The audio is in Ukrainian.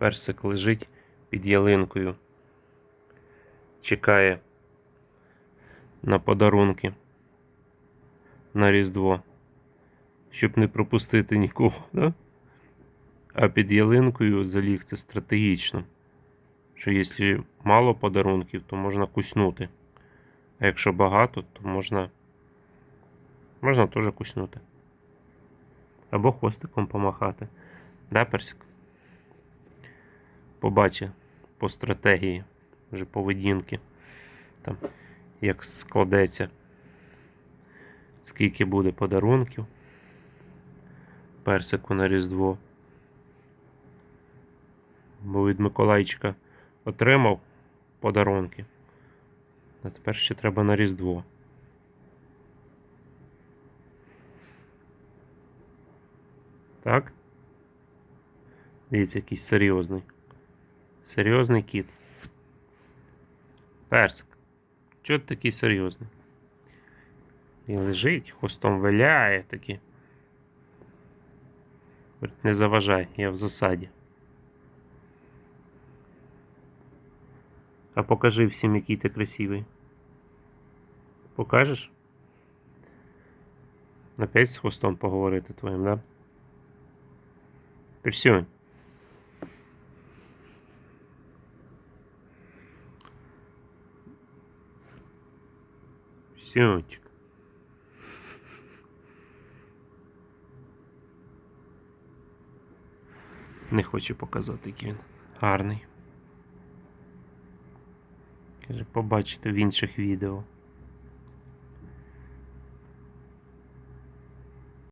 Персик лежить під ялинкою. Чекає на подарунки на Різдво. Щоб не пропустити нікого, да? А під ялинкою заліг це стратегічно. Що якщо мало подарунків, то можна куснути. А якщо багато, то можна. Можна теж куснути. Або хвостиком помахати. Да, Персик? Побачи по стратегії вже поведінки. Там, як складеться, скільки буде подарунків. Персику на Різдво. Бо від Миколайчика отримав подарунки. А тепер ще треба на Різдво. Так? Дивіться, якийсь серйозний. Серйозний кіт. Персик. Чого ти такий серйозний? І лежить, хвостом виляє. Говорить, Не заважай, я в засаді. А покажи всім, який ти красивий. Покажеш? Опять з хвостом поговорити твоїм, да? Персюнь. Сюнчик. Не хочу показати, який він гарний. Каже, побачите в інших відео.